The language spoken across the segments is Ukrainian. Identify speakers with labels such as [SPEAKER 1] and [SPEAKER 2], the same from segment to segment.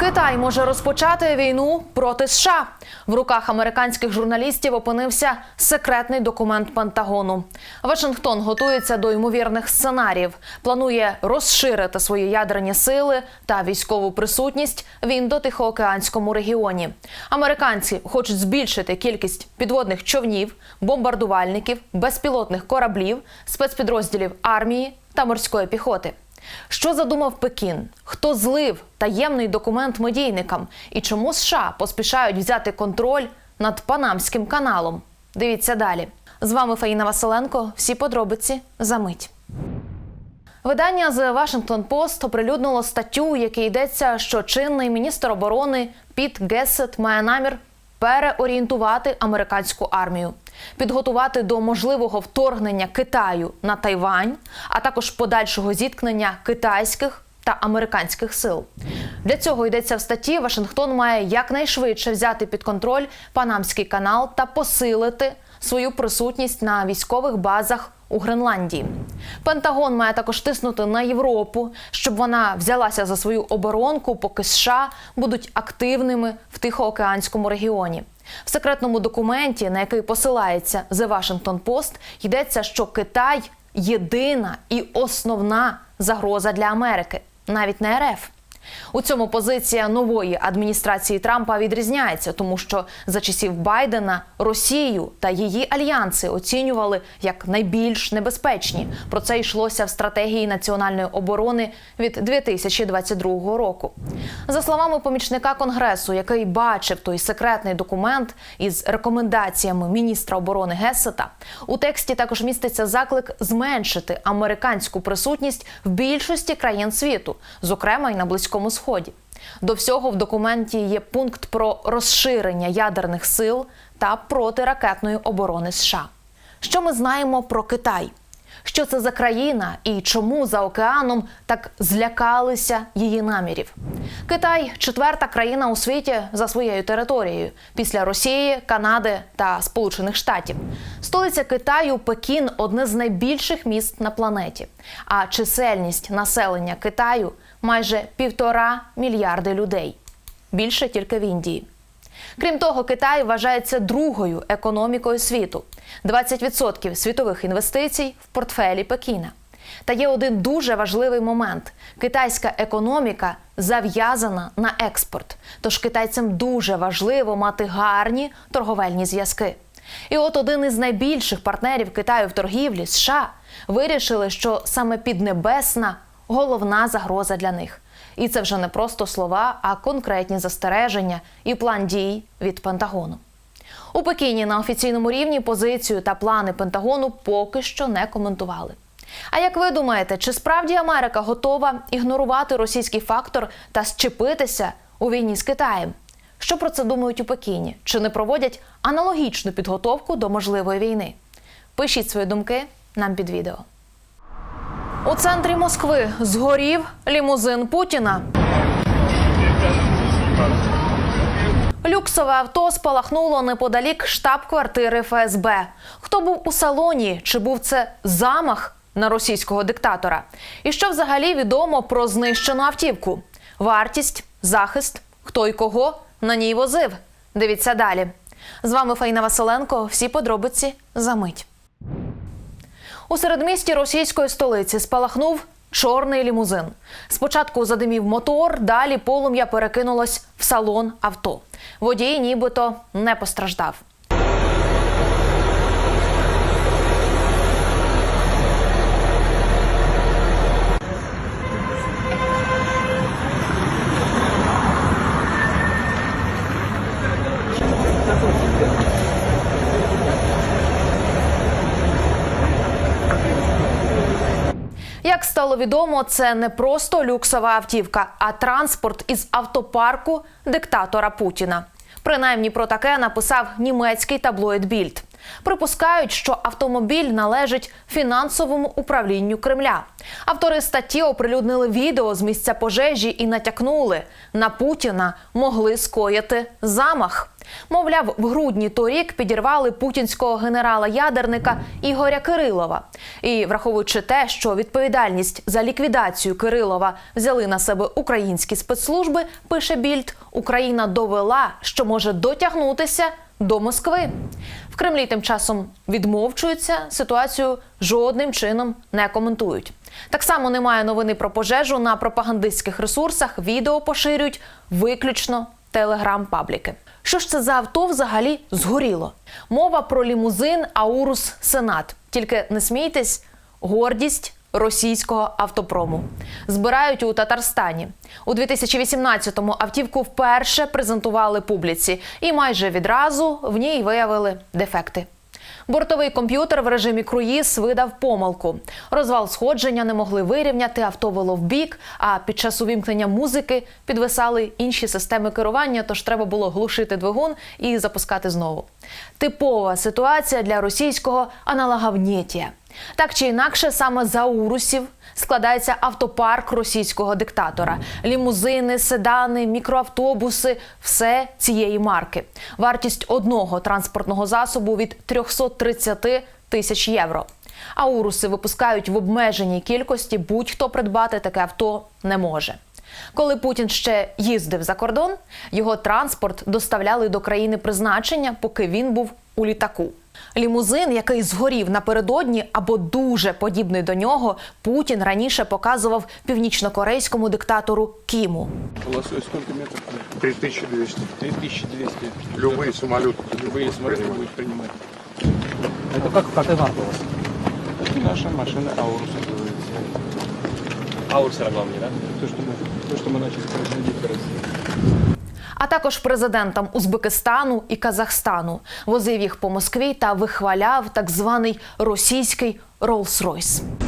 [SPEAKER 1] Китай може розпочати війну проти США. В руках американських журналістів опинився секретний документ Пентагону. Вашингтон готується до ймовірних сценаріїв. Планує розширити свої ядерні сили та військову присутність в індотихоокеанському регіоні. Американці хочуть збільшити кількість підводних човнів, бомбардувальників, безпілотних кораблів, спецпідрозділів армії та морської піхоти. Що задумав Пекін? Хто злив таємний документ медійникам? І чому США поспішають взяти контроль над Панамським каналом? Дивіться далі. З вами Фаїна Василенко. Всі подробиці за мить. Видання The Washington Post оприлюднило статтю, у якій йдеться, що чинний міністр оборони Піт Гессет має намір переорієнтувати американську армію, підготувати до можливого вторгнення Китаю на Тайвань, а також подальшого зіткнення китайських та американських сил. Для цього йдеться в статті. Вашингтон має якнайшвидше взяти під контроль Панамський канал та посилити свою присутність на військових базах у Гренландії. Пентагон має також тиснути на Європу, щоб вона взялася за свою оборонку, поки США будуть активними в Тихоокеанському регіоні. В секретному документі, на який посилається The Washington Post, йдеться, що Китай єдина і основна загроза для Америки, навіть не РФ. У цьому позиція нової адміністрації Трампа відрізняється, тому що за часів Байдена Росію та її альянси оцінювали як найбільш небезпечні. Про це йшлося в стратегії національної оборони від 2022 року. За словами помічника конгресу, який бачив той секретний документ із рекомендаціями міністра оборони Гессета, у тексті також міститься заклик зменшити американську присутність в більшості країн світу, зокрема й на близькому сході. До всього в документі є пункт про розширення ядерних сил та протиракетної оборони США. Що ми знаємо про Китай? Що це за країна і чому за океаном так злякалися її намірів? Китай четверта країна у світі за своєю територією після Росії, Канади та Сполучених Штатів. Столиця Китаю Пекін одне з найбільших міст на планеті. А чисельність населення Китаю майже півтора мільярди людей. Більше тільки в Індії. Крім того, Китай вважається другою економікою світу. 20% світових інвестицій в портфелі Пекіна. Та є один дуже важливий момент: китайська економіка зав'язана на експорт. Тож китайцям дуже важливо мати гарні торговельні зв'язки. І от один із найбільших партнерів Китаю в торгівлі США вирішили, що саме Піднебесна головна загроза для них. І це вже не просто слова, а конкретні застереження і план дій від Пентагону. У Пекіні на офіційному рівні позицію та плани Пентагону поки що не коментували. А як ви думаєте, чи справді Америка готова ігнорувати російський фактор та щепитися у війні з Китаєм? Що про це думають у Пекіні? Чи не проводять аналогічну підготовку до можливої війни? Пишіть свої думки нам під відео. У центрі Москви згорів лімузин Путіна. Люксове авто спалахнуло неподалік штаб-квартири ФСБ. Хто був у салоні? Чи був це замах на російського диктатора? І що взагалі відомо про знищену автівку? Вартість, захист, хто і кого на ній возив? Дивіться далі. З вами Фаїна Василенко. Всі подробиці за мить. У середмісті російської столиці спалахнув чорний лімузин. Спочатку задимів мотор, далі полум'я перекинулось в салон авто. Водій нібито не постраждав. Як стало відомо, це не просто люксова автівка, а транспорт із автопарку диктатора Путіна. Принаймні про таке написав німецький таблоїд Більд. Припускають, що автомобіль належить фінансовому управлінню Кремля. Автори статті оприлюднили відео з місця пожежі і натякнули на Путіна могли скоїти замах. Мовляв, в грудні торік підірвали путінського генерала-ядерника Ігоря Кирилова. І враховуючи те, що відповідальність за ліквідацію Кирилова взяли на себе українські спецслужби, пише Більд, Україна довела, що може дотягнутися до Москви. В Кремлі тим часом відмовчуються, ситуацію жодним чином не коментують. Так само немає новини про пожежу на пропагандистських ресурсах. Відео поширюють виключно телеграм-пабліки. Що ж це за авто взагалі згоріло? Мова про лімузин Аурус Сенат. Тільки не смійтесь, гордість російського автопрому. Збирають у Татарстані. У 2018-му автівку вперше презентували публіці, і майже відразу в ній виявили дефекти. Бортовий комп'ютер в режимі круїз видав помилку. Розвал сходження не могли вирівняти, авто вело вбік, а під час увімкнення музики підвисали інші системи керування, тож треба було глушити двигун і запускати знову. Типова ситуація для російського аналоговнєтія. Так чи інакше, саме за урусів складається автопарк російського диктатора: лімузини, седани, мікроавтобуси все цієї марки. Вартість одного транспортного засобу від 330 тисяч євро. А уруси випускають в обмеженій кількості. Будь-хто придбати таке авто не може. Коли Путін ще їздив за кордон, його транспорт доставляли до країни призначення, поки він був у літаку. Лімузин, який згорів напередодні або дуже подібний до нього, Путін раніше показував північнокорейському диктатору Кіму.
[SPEAKER 2] Полосой сколько метров?
[SPEAKER 3] 3200.
[SPEAKER 2] 3200.
[SPEAKER 3] Любые самолеты.
[SPEAKER 2] Любые самолеты будут принимать.
[SPEAKER 4] Это как, как и марка у вас?
[SPEAKER 2] Это наша машина Аурус называется.
[SPEAKER 4] Аурсера главный, да?
[SPEAKER 2] То, что мы, то, что мы начали производить в России.
[SPEAKER 1] а також президентам Узбекистану і Казахстану. Возив їх по Москві та вихваляв так званий російський Rolls-Royce.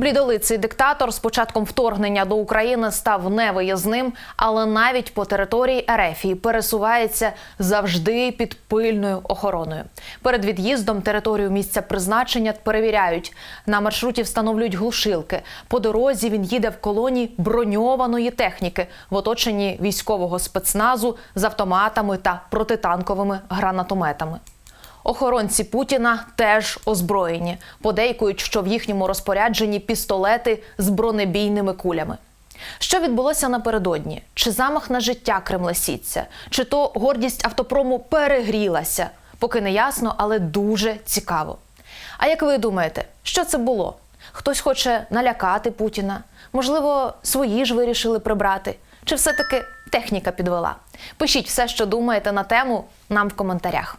[SPEAKER 1] Блідолиций диктатор з початком вторгнення до України став невиїзним, але навіть по території Ерефії пересувається завжди під пильною охороною. Перед від'їздом територію місця призначення перевіряють. На маршруті встановлюють глушилки. По дорозі він їде в колоні броньованої техніки в оточенні військового спецназу з автоматами та протитанковими гранатометами. Охоронці Путіна теж озброєні. Подейкують, що в їхньому розпорядженні пістолети з бронебійними кулями. Що відбулося напередодні? Чи замах на життя кремлесіця? Чи то гордість автопрому перегрілася? Поки не ясно, але дуже цікаво. А як ви думаєте, що це було? Хтось хоче налякати Путіна? Можливо, свої ж вирішили прибрати? Чи все-таки техніка підвела? Пишіть все, що думаєте на тему нам в коментарях.